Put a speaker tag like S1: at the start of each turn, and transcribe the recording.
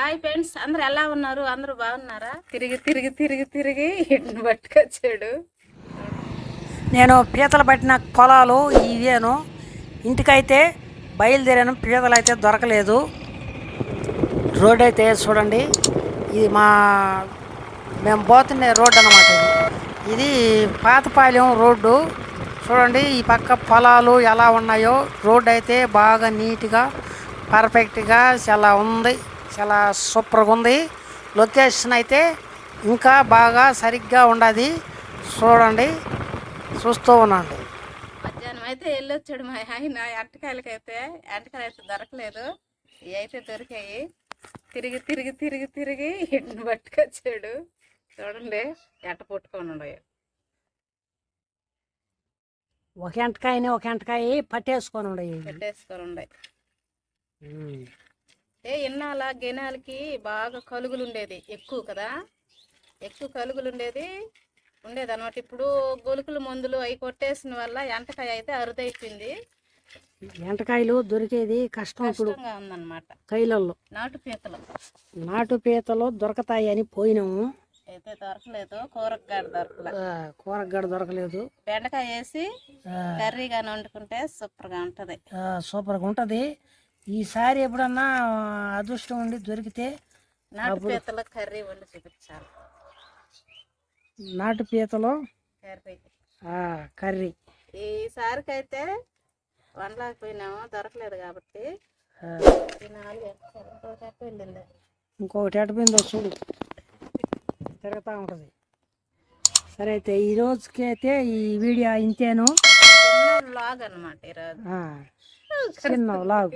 S1: Hi friends అందరు ఎలా ఉన్నారు? అందరూ బాగున్నారా? తిరిగి తిరిగి తిరిగి తిరిగి ఇంటిని పట్టుకొచ్చాడు.
S2: నేను పీతలు పట్టిన పొలాలు ఇవేను. ఇంటికైతే బయలుదేరాను పీతలు అయితే దొరకలేదు. రోడ్ అయితే చూడండి ఇది మా మేము పోతున్న రోడ్ అన్నమాట ఇది. ఇది పాతపాలెం రోడ్డు. చూడండి ఈ పక్క పొలాలు ఎలా ఉన్నాయో. రోడ్ అయితే బాగా నీట్గా పర్ఫెక్ట్గా చాలా ఉంది. చాలా సూపర్గా ఉంది. లొకేషన్ అయితే ఇంకా బాగా సరిగ్గా ఉండదు. చూడండి చూస్తూ ఉన్నాండి
S1: మధ్యాహ్నం అయితే వెళ్ళొచ్చాడు మా ఆయన ఎంటకాయలకైతే ఎంటకాయలు అయితే దొరకలేదు. ఇవి అయితే దొరికాయి. తిరిగి తిరిగి తిరిగి తిరిగి ఇంటిని పట్టుకొచ్చాడు. చూడండి ఎట్ట పుట్టుకొని ఉన్నాయి
S2: ఒక ఎంటకాయని ఒక ఎంటకాయ పట్టేసుకొని ఉండయి
S1: పెట్టేసుకొని ఉన్నాయి ఏ ఇన్నాళ్ళ గినాలకి బాగా కలుగులు ఉండేది ఎక్కువ కదా? ఎక్కువ కలుగులు ఉండేది ఉండేది అనమాట ఇప్పుడు గొలుకులు మందులు అవి కొట్టేసిన వల్ల ఎంటకాయ అయితే అరుదైపోయింది.
S2: ఎంటకాయలు దొరికేది కష్టం ఇప్పుడు
S1: ఉందన్నమాట.
S2: కైలల్లో.
S1: నాటు పీతలు.
S2: నాటు పీతలు దొరకతాయి అని పోయినాము.
S1: అయితే దొరకలేదు. కూరగాడ దొరకలేదు
S2: కూరగడ దొరకలేదు.
S1: బెండకాయ వేసి
S2: ఆ,
S1: కర్రీగా వండుకుంటే సూపర్గా ఉంటుంది.
S2: సూపర్గా ఉంటుంది. ఈసారి ఎప్పుడన్నా అదృష్టం ఉండి దొరికితే
S1: నాటు పీతలు కర్రీ వండి చూపించాలి.
S2: నాటు పీతలు
S1: కర్రీ.
S2: కర్రీ.
S1: ఈసారికి అయితే వండలేకపోయినాము దొరకలేదు కాబట్టి
S2: ఇంకొకటి ఎటపోయిందో చూడు. తిరుగుతూ ఉంటుంది. సరే అయితే ఈ రోజుకి అయితే ఈ వీడియో ఇంతేను.
S1: లాగ్ అనమాట ఈరోజు
S2: చిన్న లాగు